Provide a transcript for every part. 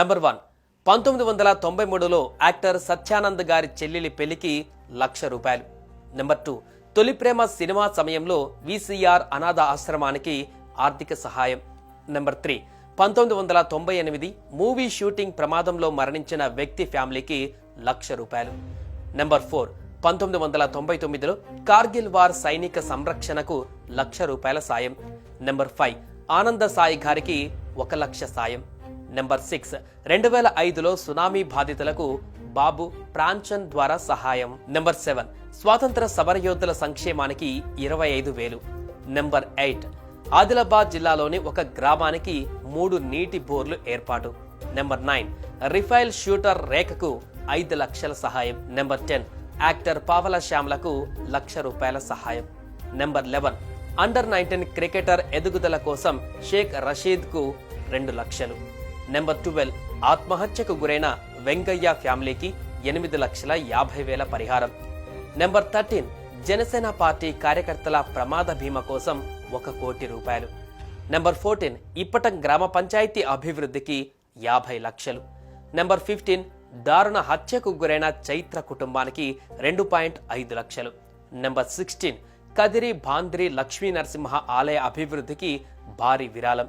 Number one. పంతొమ్మిది వందల తొంభై మూడులో యాక్టర్ సత్యానంద్ గారి చెల్లెలి పెళ్ళికి లక్ష రూపాయలు. Number two. Tholi Prema cinema సమయంలో విసిఆర్ అనాథ ఆశ్రమానికి ఆర్థిక సహాయం. Number three. పంతొమ్మిది వందల తొంభై ఎనిమిది మూవీ షూటింగ్ ప్రమాదంలో మరణించిన వ్యక్తి ఫ్యామిలీకి లక్ష రూపాయలు. Number four. పంతొమ్మిది వందల తొంభై తొమ్మిదిలో కార్గిల్ వార్ సైనిక సంరక్షణకు లక్ష రూపాయల సాయం. Number five. ఆనంద సాయి గారికి ఒక లక్ష సాయం. Number six. రెండు వేల ఐదులో సునామీ బాధితులకు బాబు ప్రాంచన్ ద్వారా సహాయం. Number seven. స్వాతంత్ర సమరయోధుల సంక్షేమానికి ఇరవై ఐదు వేలు. Number eight. ఆదిలాబాద్ జిల్లాలోని ఒక గ్రామానికి మూడు నీటి బోర్లు ఏర్పాటు. Number nine. రిఫైల్ షూటర్ రేఖకు ఐదు లక్షల సహాయం. Number ten. యాక్టర్ పావల శ్యామ్లకు లక్ష రూపాయల సహాయం. Number eleven. Under nineteen cricketer ఎదుగుదల కోసం షేక్ రషీద్కు రెండు లక్షలు. నెంబర్ ట్వెల్వ్ ఆత్మహత్యకు గురైన వెంగయ్య ఫ్యామిలీకి ఎనిమిది లక్షల యాభై వేల పరిహారం. నెంబర్ థర్టీన్ జనసేన పార్టీ కార్యకర్తల ప్రమాద బీమా కోసం ఒక కోటి రూపాయలు. నెంబర్ ఫోర్టీన్ ఇప్పటం గ్రామ పంచాయతీ అభివృద్ధికి యాభై లక్షలు. నెంబర్ ఫిఫ్టీన్ దారుణ హత్యకు గురైన చైత్ర కుటుంబానికి రెండు పాయింట్ ఐదు లక్షలు. నెంబర్ సిక్స్టీన్ కదిరి భాంద్రి లక్ష్మీ నరసింహ ఆలయ అభివృద్ధికి భారీ విరాళం.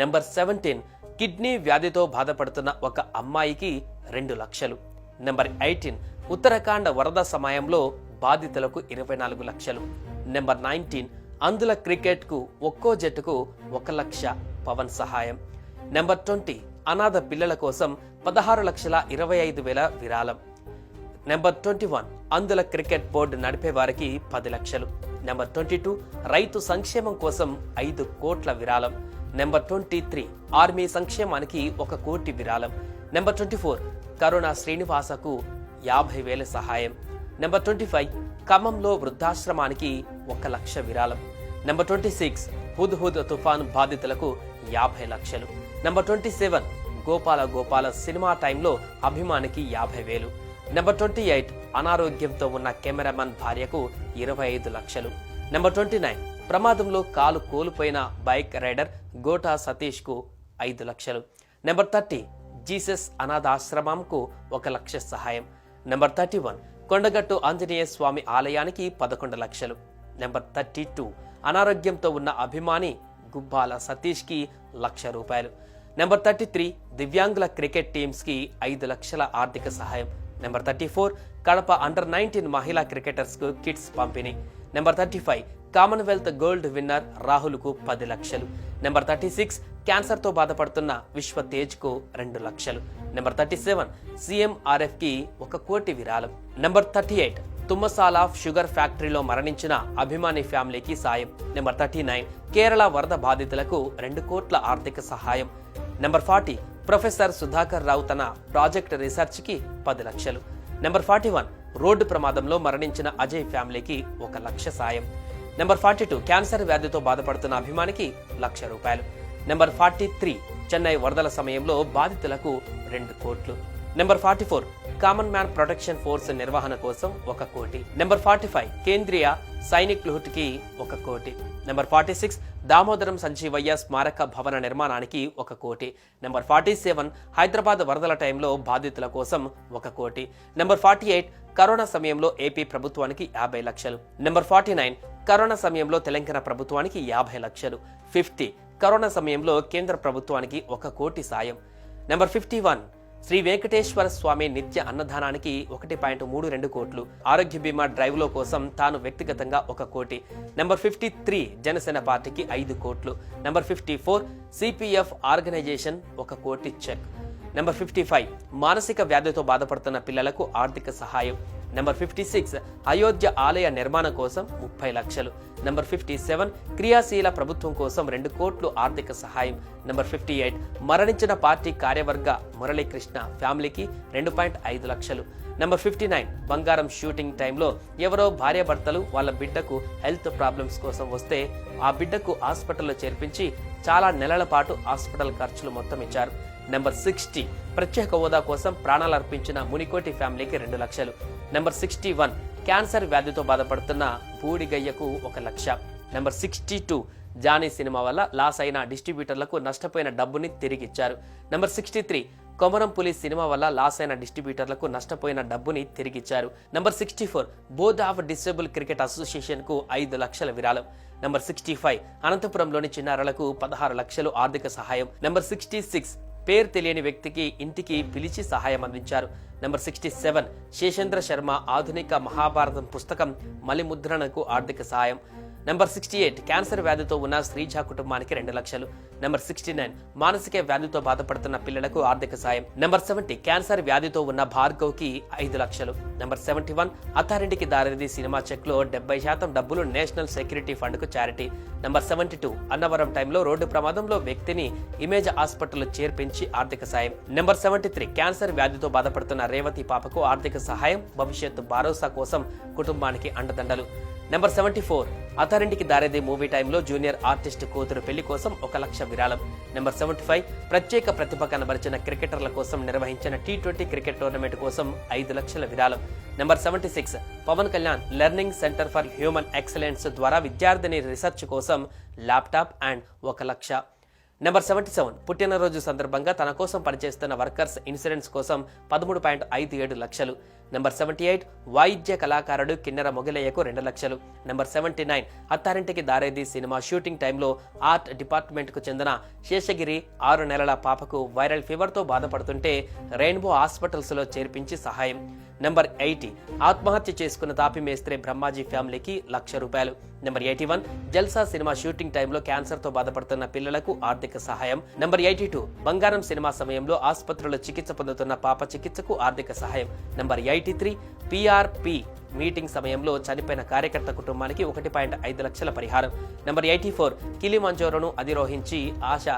నెంబర్ సెవెంటీన్ కిడ్నీ వ్యాధితో బాధపడుతున్న ఒక అమ్మాయికి రెండు లక్షలు. నెంబర్ ఎయిటీన్ ఉత్తరాఖండ్ వరద సమయంలో బాధితులకు ఇరవై నాలుగు లక్షలు. నెంబర్ నైన్టీన్ అందుల క్రికెట్కు ఒక్కో జట్టుకు ఒక లక్ష పవన్ సహాయం. నెంబర్ ట్వంటీ అనాథ పిల్లల కోసం పదహారు లక్షల ఇరవై ఐదు వేల విరాళం. నెంబర్ ట్వంటీ వన్ అందుల క్రికెట్ బోర్డు నడిపే వారికి పది లక్షలు. నెంబర్ ట్వంటీ టూ రైతు సంక్షేమం కోసం ఐదు కోట్ల విరాళం. నెంబర్ ట్వంటీ త్రీ ఆర్మీ సంక్షేమానికి ఒక కోటి విరాళం. నెంబర్ ట్వంటీ ఫోర్ కరోనా శ్రీనివాసకు యాభై వేల సహాయం. నెంబర్ ట్వంటీ ఫైవ్ ఖమ్మంలో వృద్ధాశ్రమానికి ఒక లక్ష విరాళం. Number twenty six Hudhud Hudhud తుఫాన్ బాధితులకు యాభై లక్షలు. Number twenty seven Gopala Gopala cinema టైంలో అభిమానికి యాభై వేలు. నెంబర్ ట్వంటీ ఎయిట్ అనారోగ్యంతో ఉన్న కెమెరామన్ భార్యకు ఇరవై ఐదు లక్షలు. నెంబర్ ట్వంటీ నైన్ ప్రమాదంలో కాలు కోల్పోయిన బైక్ రైడర్ గోటా సతీష్కు ఐదు లక్షలు. నెంబర్ థర్టీ జీసస్ అనాథాశ్రమంకు ఒక లక్ష సహాయం. Number thirty one Kondagattu Anjaneya Swamy ఆలయానికి పదకొండు లక్షలు. నెంబర్ థర్టీ టూ అనారోగ్యంతో ఉన్న అభిమాని గుబ్బాల సతీష్కి లక్ష రూపాయలు. నెంబర్ థర్టీ త్రీ దివ్యాంగుల క్రికెట్ టీమ్స్కి ఐదు లక్షల ఆర్థిక సహాయం. Number thirty four Kadapa under nineteen మహిళా క్రికెటర్స్కు కిట్స్ పంపిణీ. Number thirty five commonwealth gold winner రాహుల్కు పది లక్షలు. నెంబర్ థర్టీ సిక్స్ క్యాన్సర్తో బాధపడుతున్న విశ్వ తేజ్కు రెండు లక్షలు. నెంబర్ థర్టీ సెవెన్ సిఎంఆర్ఎఫ్కి ఒక కోటి విరాళం. Number thirty eight Tummasala sugar ఫ్యాక్టరీలో మరణించిన అభిమాని ఫ్యామిలీకి సాయం. నెంబర్ థర్టీ నైన్ కేరళ వరద బాధితులకు రెండు కోట్ల ఆర్థిక సహాయం. Number forty professor Sudhakar Rao తన ప్రాజెక్ట్ రీసెర్చ్కి పది లక్షలు. నెంబర్ ఫార్టీ వన్ రోడ్డు ప్రమాదంలో మరణించిన అజయ్ ఫ్యామిలీకి ఒక లక్ష సాయం. నెంబర్ ఫార్టీ టూ క్యాన్సర్ వ్యాధితో బాధపడుతున్న అభిమానికి లక్ష రూపాయలు. నెంబర్ ఫార్టీ త్రీ చెన్నై వరదల సమయంలో బాధితులకు రెండు కోట్లు. Number forty four common man protection force నిర్వహణ కోసం ఒక కోటి. నెంబర్ ఫార్టీ ఫైవ్ కేంద్రీయ సైనిక్కి ఒక కోటి. Number forty six Damodaram Sanjeevaiah స్మారక భవన నిర్మాణానికి ఒక కోటి. నెంబర్ ఫార్టీ సెవెన్ హైదరాబాద్ వరదల టైంలో బాధితుల కోసం ఒక కోటి. నెంబర్ ఫార్టీ ఎయిట్ కరోనా సమయంలో ఏపీ ప్రభుత్వానికి యాభై లక్షలు. నెంబర్ ఫార్టీ నైన్ కరోనా సమయంలో తెలంగాణ ప్రభుత్వానికి యాభై లక్షలు. ఫిఫ్టీ కరోనా సమయంలో కేంద్ర ప్రభుత్వానికి ఒక కోటి సాయం. Number fifty one Sri Venkateswara Swamy నిత్య అన్నదానానికి ఒకటి పాయింట్ మూడు రెండు కోట్లు. ఆరోగ్య బీమా డ్రైవ్లో కోసం తాను వ్యక్తిగతంగా ఒక కోటి. నెంబర్ ఫిఫ్టీ త్రీ జనసేన పార్టీకి ఐదు కోట్లు. Number fifty four CPF organisation ఒక కోటి చెక్. నెంబర్ ఫిఫ్టీ ఫైవ్ మానసిక వ్యాధితో బాధపడుతున్న పిల్లలకు ఆర్థిక సహాయం. నెంబర్ ఫిఫ్టీ సిక్స్ అయోధ్య ఆలయ నిర్మాణం కోసం ముప్పై లక్షలు. నెంబర్ ఫిఫ్టీ సెవెన్ క్రియాశీల ప్రభుత్వం కోసం రెండు కోట్లు ఆర్థిక సహాయం. నెంబర్ ఫిఫ్టీ ఎయిట్ మరణించిన పార్టీ కార్యవర్గ మురళీకృష్ణ ఫ్యామిలీకి రెండు పాయింట్ ఐదు లక్షలు. నెంబర్ ఫిఫ్టీ నైన్ బంగారం షూటింగ్ టైంలో ఎవరో భార్యాభర్తలు వాళ్ళ బిడ్డకు హెల్త్ ప్రాబ్లమ్స్ కోసం వస్తే ఆ బిడ్డకు హాస్పిటల్లో చేర్పించి చాలా నెలల పాటు హాస్పిటల్ ఖర్చులు మొత్తం ఇచ్చారు. నెంబర్ సిక్స్టీ ప్రత్యేక హోదా కోసం ప్రాణాలు అర్పించిన మునికోటి ఫ్యామిలీకి రెండు లక్షలు. నెంబర్ సిక్స్టీ వన్ క్యాన్సర్ వ్యాధితో బాధపడుతున్న బూడిగయ్యకు ఒక lakh. Number sixty two Johnny cinema వల్ల లాస్ అయిన డిస్ట్రిబ్యూటర్లకు నష్టపోయిన డబ్బుని తిరిగి ఇచ్చారు నెంబర్ సిక్స్టీ త్రీ కొమరం పులి సినిమా వల్ల లాస్ అయిన డిస్ట్రిబ్యూటర్లకు నష్టపోయిన డబ్బుని తిరిగిచ్చారు. Number sixty four board of disable cricket అసోసియేషన్కు ఐదు లక్షల విరాళం. నంబర్ సిక్స్టీ ఫైవ్ అనంతపురంలోని చిన్నారులకు పదహారు లక్షలు ఆర్థిక సహాయం. నంబర్ సిక్స్టీ సిక్స్ పేరు తెలియని వ్యక్తికి ఇంటికి పిలిచి సహాయం అందించారు. Number sixty seven Seshendra Sharma ఆధునిక మహాభారతం పుస్తకం మలిముద్రణకు ఆర్థిక సహాయం. నెంబర్ సిక్స్టీ ఎయిట్ క్యాన్సర్ వ్యాధితో ఉన్న శ్రీజ కుటుంబానికి రెండు లక్షలు. నెంబర్ సిక్స్టీ నైన్ మానసిక వ్యాధితో బాధపడుతున్న పిల్లలకు ఆర్థిక సాయం. నెంబర్ సెవెంటీ క్యాన్సర్ వ్యాధితో ఉన్న భార్గవ్కి ఐదు లక్షలు. నెంబర్ సెవెంటీ వన్ అథారిటీకి దారిది సినిమా చెక్లో డెబ్బై శాతం డబ్బులు నేషనల్ సెక్యూరిటీ ఫండ్కు charity. Number seventy two Annavaram టైంలో రోడ్డు ప్రమాదంలో వ్యక్తిని ఇమేజ్ హాస్పిటల్ చేర్పించి ఆర్థిక సాయం. నెంబర్ సెవెంటీ త్రీ క్యాన్సర్ వ్యాధితో బాధపడుతున్న రేవతి పాపకు ఆర్థిక సహాయం భవిష్యత్తు భరోసా కోసం కుటుంబానికి అండదండలు. Number seventy four Attarintiki Daredi movie టైంలో జూనియర్ ఆర్టిస్ట్ కూతురు పెళ్ళి కోసం ఒక లక్ష విరాళం. నెంబర్ సెవెంటీ ఫైవ్ ప్రత్యేక ప్రతిభ కనబరిచిన క్రికెటర్ల కోసం నిర్వహించిన టీ ట్వంటీ క్రికెట్ టోర్నమెంట్ కోసం ఐదు లక్షల విరాళం. Number seventy six Pawan Kalyan learning centre for human excellence ద్వారా విద్యార్థిని రీసెర్చ్ కోసం ల్యాప్టాప్ అండ్ ఒక లక్ష నెంబర్ సెవెంటీ సెవెన్ పుట్టినరోజు సందర్భంగా తన కోసం పనిచేస్తున్న వర్కర్స్ ఇన్సూరెన్స్ కోసం పదమూడు పాయింట్ ఐదు ఏడు లక్షలు. నెంబర్ సెవెంటీ ఎయిట్ వాయిద్య కళాకారుడు కిన్నెర మొగిలయ్యకు రెండు లక్షలు. Number seventy nine Attarintiki Daredi cinema shooting టైంలో ఆర్ట్ డిపార్ట్మెంట్కు చెందిన శేషగిరి ఆరు నెలల పాపకు వైరల్ ఫీవర్తో బాధపడుతుంటే రెయిన్బో హాస్పిటల్స్లో చేర్పించి సహాయం. Number eighty. ఆత్మహత్య చేసుకున్న తాపి మేస్త్రే బ్రహ్మాజీ ఫ్యామిలీకి లక్ష రూపాయలు. Number eighty one Jalsa cinema shooting టైంలో క్యాన్సర్తో బాధపడుతున్న పిల్లలకు ఆర్థిక సహాయం. Number eighty two Bangaram cinema సమయంలో ఆసుపత్రిలో చికిత్స పొందుతున్న పాప చికిత్సకు ఆర్థిక సహాయం. Number eighty three PRP meeting సమయంలో చనిపోయిన కార్యకర్త కుటుంబానికి ఒకటి పాయింట్ ఐదు లక్షల పరిహారం. నెంబర్ ఎయిటీ ఫోర్ కిలిమంజోరను అధిరోహించి ఆశ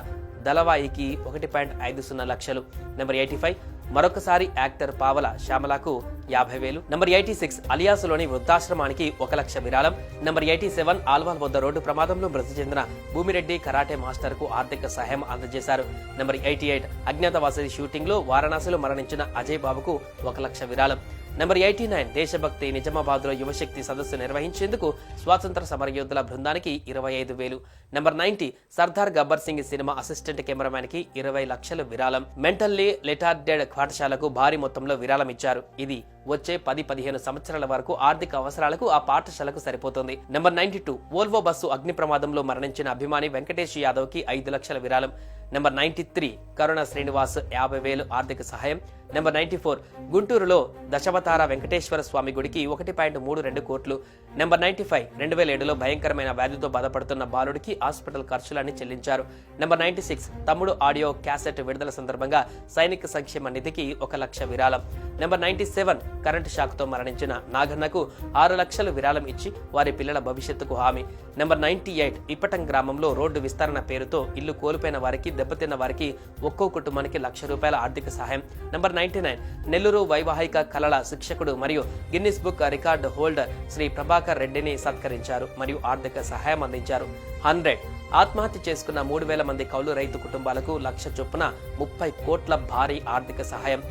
దళవాయికి ఒకటి పాయింట్ ఐదు సున్నా లక్షలు. నెంబర్ ఎయిటీ ఫైవ్ మరొకసారి యాక్టర్ పావల శ్యామలకు యాభై వేలు. నంబర్ ఎయిటీ సిక్స్ అలియాసులోని వృద్ధాశ్రమానికి ఒక లక్ష విరాళం. నంబర్ ఎయిటీ సెవెన్ ఆల్వాల్ వద్ద రోడ్డు ప్రమాదంలో మృతి చెందిన భూమిరెడ్డి కరాటే మాస్టర్కు ఆర్థిక సహాయం అందజేశారు. నంబర్ ఎయిటీ ఎయిట్ అజ్ఞాతవాసి షూటింగ్లో వారణాసిలో మరణించిన అజయ్ బాబుకు ఒక లక్ష విరాళం. నెంబర్ ఎయిటీ నైన్ దేశభక్తి నిజామాబాద్లో యువశక్తి సదస్సు నిర్వహించేందుకు స్వాతంత్ర సమరయోధుల బృందానికి ఇరవై ఐదు వేలు. Number ninety Sardar Gabbar Singh cinema assistant కెమెరామ్యాన్కి ఇరవై లక్షలు విరాళం. మెంటల్లీ లెటార్డెడ్ పాఠశాలకు భారీ మొత్తంలో విరాళం ఇచ్చారు. ఇది వచ్చే పది పదిహేను సంవత్సరాల వరకు ఆర్థిక అవసరాలకు ఆ పాఠశాలకు సరిపోతుంది. Number ninety two Volvo bus అగ్ని ప్రమాదంలో మరణించిన అభిమాని వెంకటేష్ యాదవ్కి ఐదు లక్షల విరాళం. Number ninety three Karuna Srinivas యాభై వేలు ఆర్థిక సహాయం. నెంబర్ నైన్టీ ఫోర్ గుంటూరులో దశవతార వెంకటేశ్వర స్వామి గుడికి ఒకటి పాయింట్ మూడు రెండు కోట్లు. నెంబర్ నైన్టీ ఫైవ్ రెండు వేల ఏడులో భయంకరమైన వ్యాధితో బాధపడుతున్న బాలుడికి హాస్పిటల్ ఖర్చులన్నీ చెల్లించారు. Number ninety six Thammudu audio cassette విడుదల సందర్భంగా సైనిక సంక్షేమ నిధికి ఒక లక్ష విరాళం. నెంబర్ నైన్టీ సెవెన్ కరెంటు షాక్తో మరణించిన నాగన్నకు ఆరు లక్షలు విరాళం ఇచ్చి వారి పిల్లల భవిష్యత్తుకు హామీ. నెంబర్ నైన్టీ ఎయిట్ ఇప్పటం గ్రామంలో రోడ్డు విస్తరణ పేరుతో ఇల్లు కోల్పోయిన వారికి దెబ్బతిన్న వారికి ఒక్కో కుటుంబానికి లక్ష రూపాయల ఆర్థిక సహాయం. Number ninety nine. నెల్లూరు వైవాహిక కళల శిక్షకుడు మరియు Guinness book record holder Sri Prabhakar రెడ్డిని సత్కరించారు మరియు ఆర్థిక సహాయం అందించారు. హండ్రెడ్. ఆత్మహత్య చేసుకున్న మూడు వేల మంది కౌలు రైతు కుటుంబాలకు లక్ష చొప్పున ముప్పై కోట్ల భారీ ఆర్థిక సహాయం.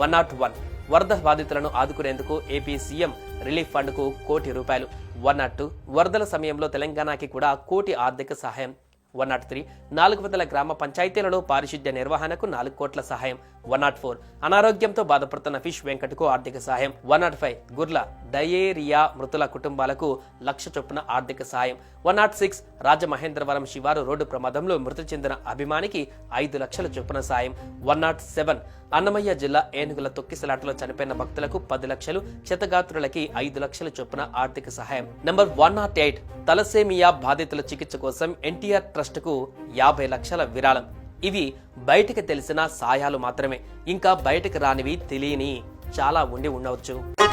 One nought one. వరద బాధితులను ఆదుకునేందుకు ఏపీ సీఎం రిలీఫ్ ఫండ్కు కోటి రూపాయలు. One nought two. వరదల సమయంలో తెలంగాణకి కూడా కోటి ఆర్థిక సహాయం. వన్ నాట్ త్రీ నాలుగు వందల గ్రామ పంచాయతీలలో పారిశుద్ధ్య నిర్వహణకు నాలుగు కోట్ల సహాయం. వన్ నాట్ ఫోర్ అనారోగ్యంతో బాధపడుతున్న ఫిష్ వెంకట్కు ఆర్థిక సహాయం. One nought five Gurla diarrhoea మృతుల కుటుంబాలకు లక్ష చొప్పున ఆర్థిక సహాయం. వన్ నాట్ సిక్స్ రాజమహేంద్రవరం శివారు రోడ్డు ప్రమాదంలో మృతి చెందిన అభిమానికి ఐదు లక్షల చొప్పున సాయం వన్ నాట్ సెవెన్ అన్నమయ్య జిల్లా ఏనుగుల తొక్కిసలాటలో చనిపోయిన భక్తులకు పది లక్షలు క్షతగాత్రులకి ఐదు లక్షల చొప్పున ఆర్థిక సహాయం. Number one nought eight thalassaemia బాధితుల చికిత్స కోసం ఎన్టీఆర్ ట్రస్ట్కు యాభై లక్షల విరాళం. ఇవి బయటకు తెలిసిన సాయాలు మాత్రమే. ఇంకా బయటకు రానివి తెలియని చాలా ఉండి ఉండవచ్చు.